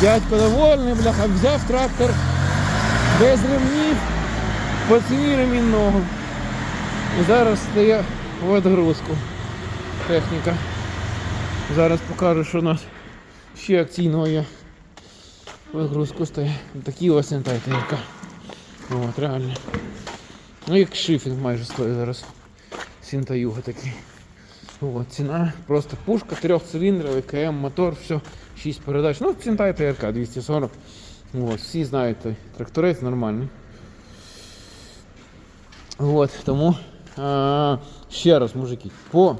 Дядько довольний, бляха, взяв трактор без ремнів по ціні ремінного. І зараз стає в відгрузку техніка. Зараз покажу, що у нас ще акційного є. В відгрузку стає. Такі ось ентайтерка. От, реально. Ну як шифінг майже стоїть зараз. Сінтаюга такий. От, ціна просто пушка, трьохциліндровий, КМ, мотор, все, 6 передач. Ну, Сінтай ТРК 240. От, всі знають той тракторець нормальний. От, тому а, ще раз, мужики, по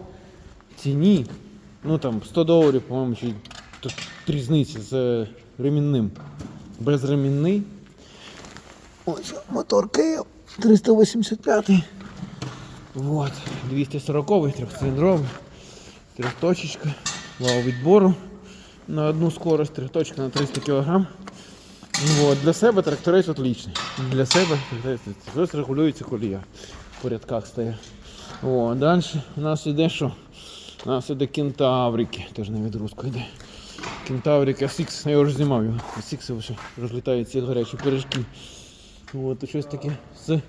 ціні, ну там 100 доларів, по-моєму, чи тут різниці з е, ремінним. Безремінний. Ось мотор КМ 385. Вот, 240 трьохциліндровий, трьохточечка, вал відбору на одну скорость, трьохточка на 300 кг. Вот, для себе тракторець отличний. Для себе тракторець регулюється колія. В порядках стає. О, далі у нас іде що? У нас іде кентаврики, теж на відрузку йде. Кентаврик SX, я вже знімав його. SX вже розлітають ці гарячі пиріжки. От, щось таке з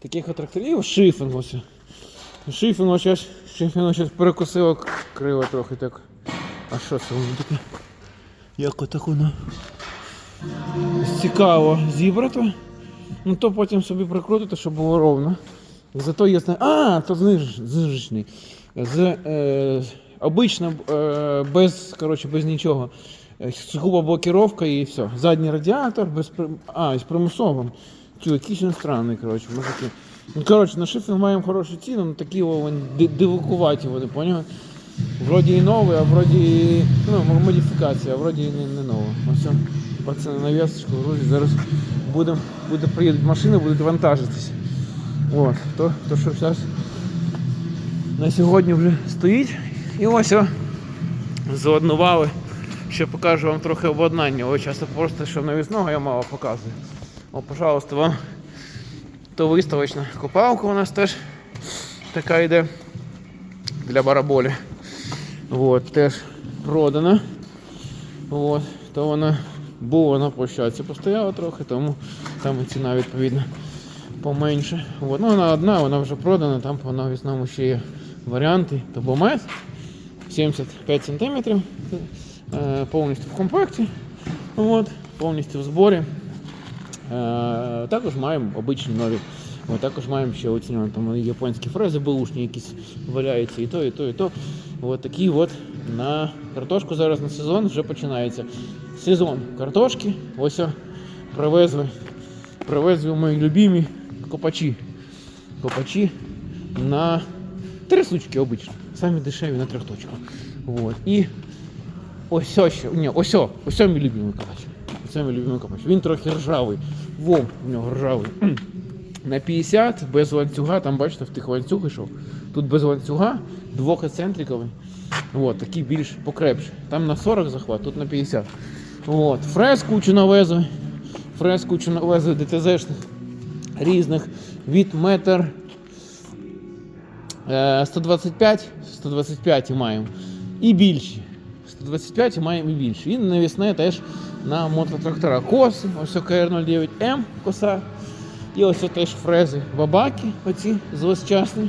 таких от тракторів шифінг ось. Шифінг ось щось, шифінг щось перекусило криво трохи так. А що це воно таке? Як отак воно? Цікаво зібрато. Ну то потім собі прикрутити, щоб було ровно. Зато є зна- А, то зниж... знижечний. З, е, обично е, без, коротше, без нічого. Е, Сугубо блокировка і все. Задній радіатор без а, з примусовим. Чу, якийсь він странний, коротше, мужики. Ну, коротше, на шифінг маємо хорошу ціну, ну такі вони вони, поняли? Вроді і новий, а вроді ну, модифікація, а вроді і не, не нова. Ось он, пацани на в'язочку. Зараз будем, буде, приїдуть машини, будуть вантажитись. От, то, то що зараз на сьогодні вже стоїть. І ось о, заоднували. Ще покажу вам трохи обладнання. Ось часто просто, що навісного я мало показую. О, пожалуйста, вам то виставочна копалка у нас теж така йде для бараболі. От, теж продана. От, то вона була на площадці, постояла трохи, тому там і ціна відповідно поменше. От, ну, вона одна, вона вже продана, там по навісному ще є варіанти. Тобомет 75 см, повністю в комплекті, от, повністю в зборі. Е, також маємо обичні нові. От, також маємо ще оцінювані там японські фрези бушні якісь валяються і то, і то, і то. От такі от на картошку зараз на сезон вже починається. Сезон картошки. Ось привезли. Привезли мої любимі копачі. Копачі на три сучки обично. Самі дешеві на трьох точках. І ось ось. Ні, ось ось мій любимий копач. Ось мій любимий копач. Він трохи ржавий. Вом у нього ржавий. На 50 без ланцюга, там бачите, в тих ланцюг йшов. Тут без ланцюга, двохецентриковий. От, такий більш покрепший. Там на 40 захват, тут на 50. От. Фрез кучу навезли. Фрез кучу навезли ДТЗшних різних від метр е, 125, 125 маємо. І більші. 125 маємо і більше. І навісне теж на мототрактора. Коси, ось КР09М коса. І ось теж фрези бабаки, оці злосчасні.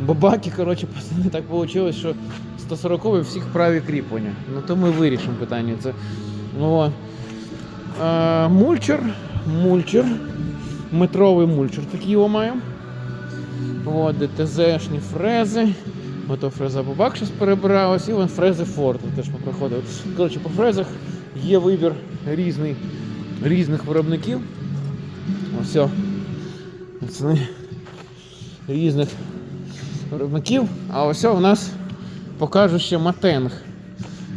Бабаки, коротше, так вийшло, що 140 всіх праві кріплення. Ну то ми вирішимо питання. Це. От. Е, мульчер, мульчер, метровий мульчер такий його маємо. От, ДТЗшні фрези. Ото фреза бабак щось перебиралась, і вон фрези Форд теж попроходив. Коротше, по фрезах є вибір різний, різних виробників. Ось. різних виробників. А ось у нас покажу ще матенг.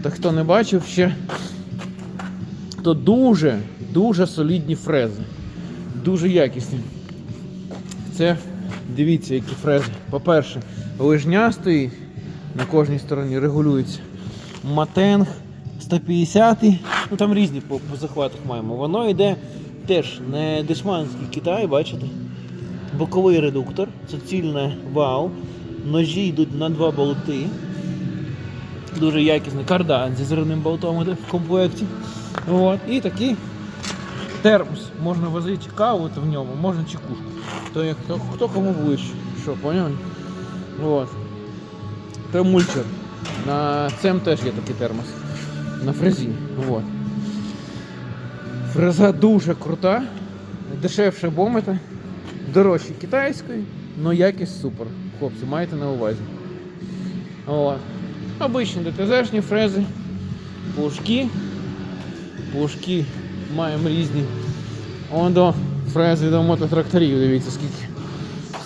Та хто не бачив ще, то дуже, дуже солідні фрези. Дуже якісні. Це дивіться, які фрези. По-перше, лижня стоїть на кожній стороні, регулюється. Матенг 150 ну там різні по, по захватах маємо. Воно йде теж не дешманський Китай, бачите? Боковий редуктор, цільне вау. Ножі йдуть на два болти. Дуже якісний кардан зі зривним болтом іде в комплекті. От. І такий термос. Можна возити каву в ньому, можна чекушку. То як хто, хто кому ближче. Що, поняли? От. Це мульчер. На цем теж є такий термос. На фрезі. От. Фреза дуже крута, дешевше бомета, дорожче китайської, але якість супер. Хлопці, майте на увазі. От. Обичні ДТЗшні фрези, пушки. Пушки маємо різні. Он до фрези до мототракторів, дивіться, скільки.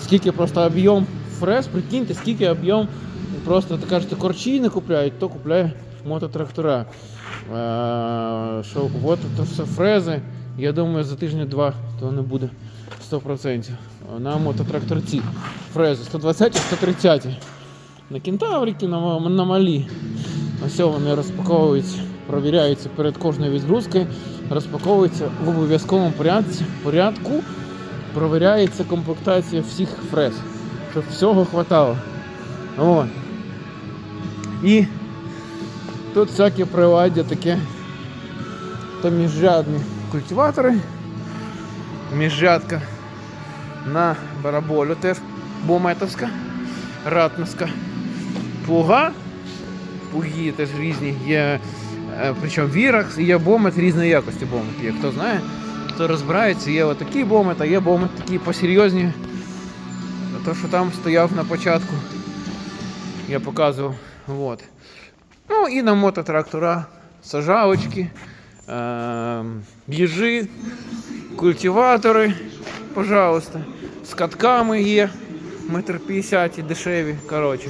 Скільки просто об'єм фрез, прикиньте, скільки об'єм. Просто так кажете, корчі не купляють, то купляє мототрактора. Е, що от все фрези. Я думаю, за тиждень-два то не буде 100%. На мототракторці. Фрези 120 130 На кентаврики, на, на малі. Ось вони розпаковуються, провіряються перед кожною відгрузкою, розпаковуються в обов'язковому порядку. Провіряється комплектація всіх фрез, щоб всього хватало. От. І тут всякі приладдя таке. То міжрядні культиватори. Міжрядка на бараболю теж бометовська, ратновська. Плуга. Плуги теж різні. Є, е, причому віракс є бомет різної якості бомет. Є хто знає, хто розбирається, є отакий бомет, а є бомет такі посерйозні. То, що там стояв на початку, я показував. Вот. Ну і на мототрактора сажалочки, е- їжі, культиватори, пожалуйста. З катками є. Метр п'ятдесят і дешеві. Коротше.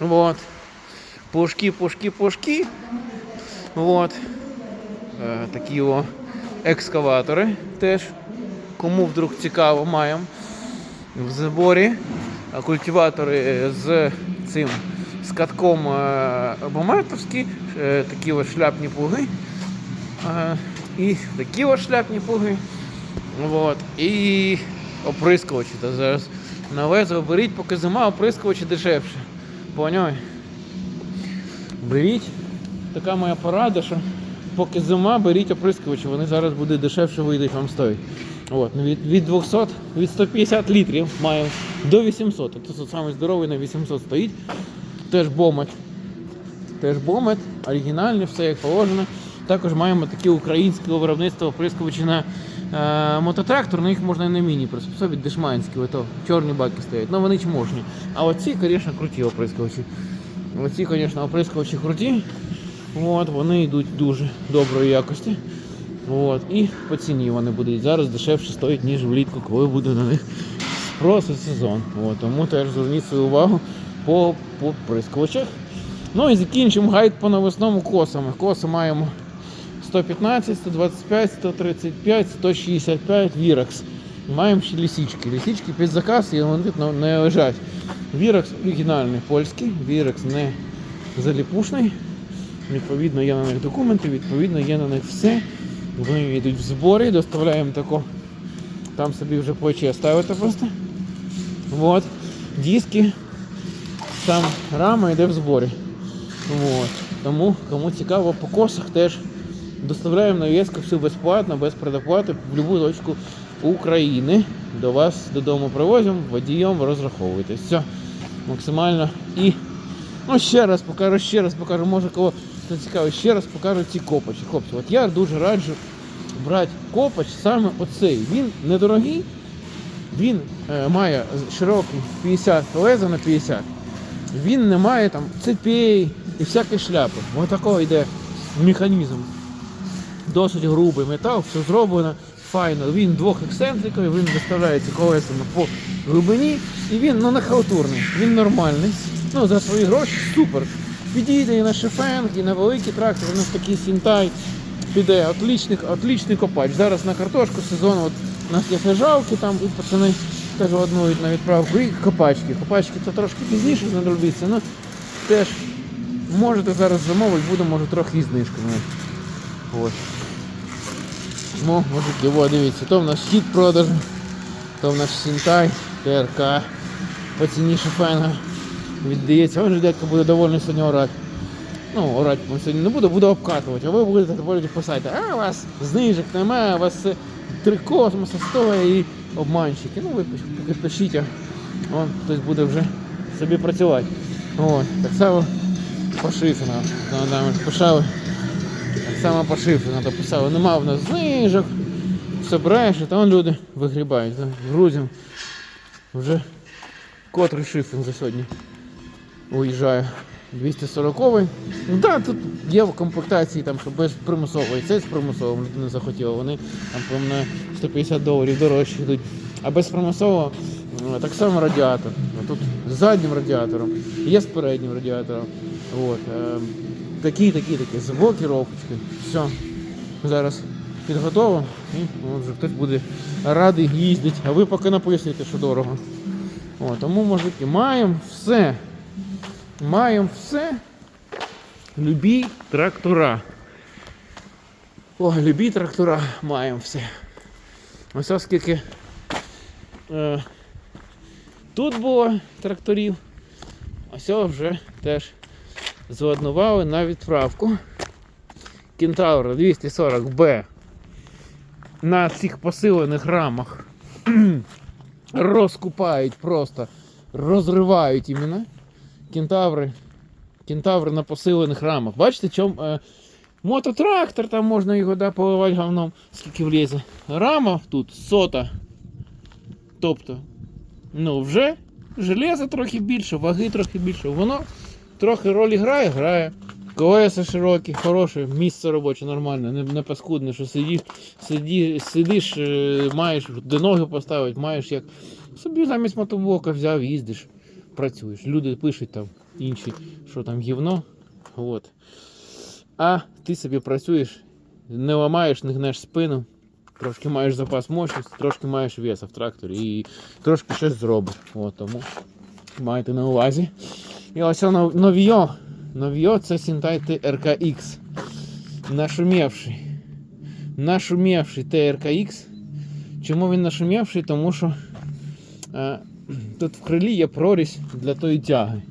Вот. Пушки, пушки, пушки. Вот. Е, такі о екскаватори теж. Кому вдруг цікаво, маємо в заборі. Культиватори з цим з катком е, бометовські, е, такі ось шляпні плуги. Е, І такі ось шляпні плуги. Вот. І оприскувачі. Та зараз навезу, беріть, поки зима, оприскувачі дешевше. Поняв? Беріть. Така моя порада, що поки зима, беріть оприскувачі, вони зараз будуть дешевше вийдуть, вам стоять. От, ну, від, від 200, від 150 літрів маю до 800. Тобто самий здоровий на 800 стоїть. Теж бомет. Теж бомет, оригінальний, все як положено. Також маємо такі українське виробництво оприскувачі на е, мототрактор, на їх можна і на міні приспособити, дешманські, ото чорні баки стоять. Ну вони чможні. А оці, звісно, круті оприскувачі. Оці, звісно, оприскувачі круті. От, вони йдуть дуже доброї якості. От, і по ціні вони будуть зараз дешевше стоять, ніж влітку, коли буде на них спрос і сезон. От, тому теж зверніть свою увагу по, прискувачах. Ну і закінчимо гайд по навесному косами. Коси маємо 115, 125, 135, 165 Віракс. Маємо ще лісічки. Лісічки під заказ і вони не лежать. Віракс оригінальний польський, Віракс не заліпушний. Відповідно, є на них документи, відповідно, є на них все. Вони йдуть в зборі, доставляємо тако. Там собі вже плече ставити просто. Вот. Диски. Там рама йде в зборі. Вот. Тому, кому цікаво, по косах теж доставляємо нав'язку все безплатно, без предоплати в будь-яку точку України. До вас додому привозимо, водієм розраховуйтесь. Все максимально. І ну, ще раз покажу, ще раз покажу, може кого хто цікавий, ще раз покажу ці копачі. Хлопці, от я дуже раджу брати копач саме оцей. Він недорогий, він е, має широкий 50 леза на 50. Він не має там цепей і всякої шляпи. Ось такого йде механізм. Досить грубий метал, все зроблено файно. Він двох ексцентриків, він виставляється колесами по глибині і він ну, не халтурний, він нормальний. Ну, за свої гроші супер. Підійде і на шифенг, і на великий трактор, у нас такий сінтай піде. Отличний, отличний копач. Зараз на картошку сезон от, у нас є фежалки, там і пацани теж однують на відправку. І копачки. Копачки це трошки пізніше знадобиться, ну теж можете зараз замовити, буде може трохи і знижками. От. Ну, мужики, дивіться, то в нас хід продажу, то в нас Сінтай, ТРК, по ціні шифенга віддається. Він же дядько буде довольний сьогодні орати. Ну, орати вам сьогодні не буду, буду обкатувати, а ви будете будете писати, а у вас знижок немає, у вас три космоса стоїть обманщики. Ну ви поки пишіть, а он хтось буде вже собі працювати. От, так само по шифру нам писали. Так само по шифру нам писали, нема в нас знижок, все а там люди вигрібають. да, Вже котрий шифр за сьогодні уїжджає. 240-й. Ну так, тут є в комплектації там, що без примусової. Це з примусовим людина захотіла. Вони там по на 150 доларів дорожче йдуть. А без примусового так само радіатор. Тут з заднім радіатором, є з переднім радіатором. От, е, такі, такі, такі, з блокіровкою. Все. Зараз підготово і вже хтось буде радий їздити. А ви поки написуєте, що дорого. О, тому, мужики, маємо все. Маємо все. Любі трактора. О, любі трактора маємо все. Ось оскільки е, тут було тракторів, ось вже теж зладнували на відправку. Кентавр 240Б на цих посилених рамах розкупають просто, розривають іменно. Кентаври. Кентаври на посилених рамах. Бачите, чом е, мототрактор, там можна його да, поливати говном, скільки влізе. Рама тут сота. Тобто, ну вже железо трохи більше, ваги трохи більше. Воно трохи роль грає, грає. Колеса широкі, хороше, місце робоче, нормальне, не, не паскудне, що сидиш, сидиш, е, маєш де ноги поставити, маєш як. Собі замість мотоблока взяв, їздиш, працюєш. Люди пишуть там інші, що там гівно. От. А ти собі працюєш, не ламаєш, не гнеш спину, трошки маєш запас мощності, трошки маєш веса в тракторі і трошки щось зробиш. От, тому майте на увазі. І ось воно новіо. Новіо це Сінтай TRKX. Нашумівший. Нашумівший TRKX. Чому він нашумівший? Тому що е, тут в крилі є прорізь для тої тяги.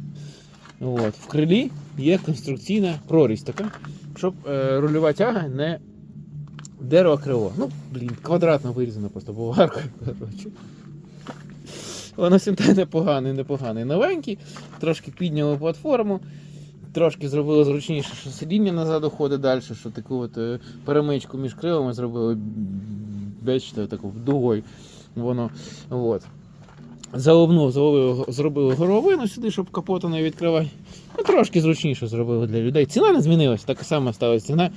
От, в крилі є конструкційна прорізь така, щоб е, рульова тяга не дерево криво. Ну, блін, квадратно вирізано просто болгаркою. коротше. Воно сінтай непоганий, непоганий. Новенький, трошки підняли платформу, трошки зробили зручніше, що сидіння назад уходить далі, що таку от е, перемичку між крилами зробили, бачите, таку дугою. Воно. От. Заовнув, зробили, зробили горловину сюди, щоб капота не відкривати. Ну, трошки зручніше зробили для людей. Ціна не змінилася, така сама стала ціна.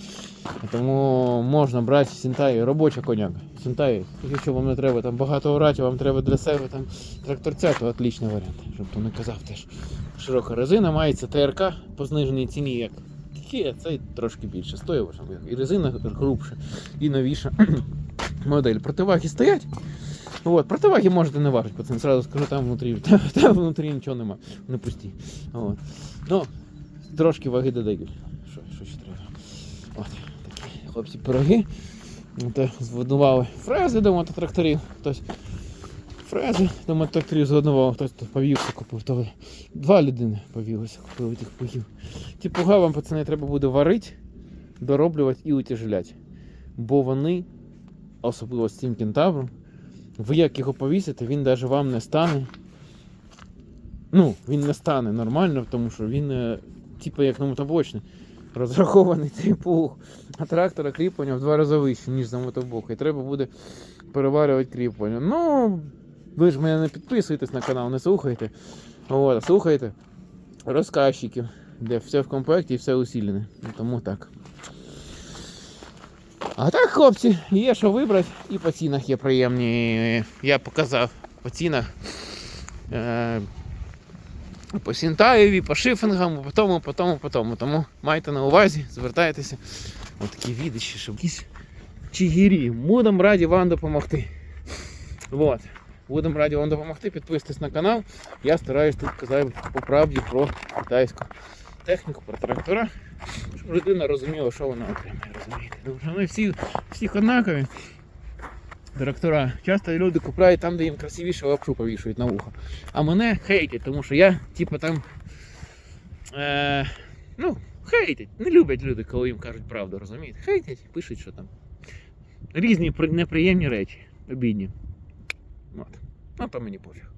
Тому можна брати Сінтай, робоча коняка. Сінтай, якщо вам не треба там багато орати, вам треба для себе там тракторця, то отличний варіант. Щоб то не казав теж. Широка резина мається ТРК по зниженій ціні, як Kia, це трошки більше. Стоїть і резина грубша, і новіша модель. Противаги стоять. От, противаги можете не важити, пацан, сразу скажу, там внутрі, там, там внутрі нічого нема, не пусті. От. Ну, трошки ваги додають. Що, що ще треба? От, такі хлопці пироги. От, зводували фрези до мототракторів. Хтось фрези до мототракторів зводував, хтось повівся купив. То два людини повілися, купили тих пугів. Ті пуга вам, пацани, треба буде варити, дороблювати і утяжеляти. Бо вони, особливо з цим кентавром, ви як його повісите, він навіть вам не стане. Ну, він не стане нормально, тому що він, е, типу, як на мотоблочний, розрахований плуг. А трактора кріплення в два рази вище, ніж за мотоблок. І треба буде переварювати кріплення. Ну, ви ж мене не підписуєтесь на канал, не слухайте. От, слухайте розказчиків, де все в комплекті і все усилене. Ну, Тому так. А так, хлопці, є що вибрати, і по цінах є приємні. Я показав по цінах. Е, по Сінтаєві, по шифингам, по тому, по тому, по тому. Тому майте на увазі, звертайтеся. Ось такі відищі, щоб якісь чигірі. Будемо раді вам допомогти. Вот. Будемо раді вам допомогти. Підписуйтесь на канал. Я стараюсь тут казати по правді про китайську техніку, про трактора. Людина розуміла, що вона отримає. Розумієте? Добре, і всі, всіх однакові. Трактора. Часто люди купляють там, де їм красивіше лапшу повішують на вухо. А мене хейтять, тому що я, типу, там. Е, ну, Хейтять. Не люблять люди, коли їм кажуть правду, розумієте? Хейтять, пишуть, що там. Різні при- неприємні речі, обідні. От. Ну, то мені пофіг.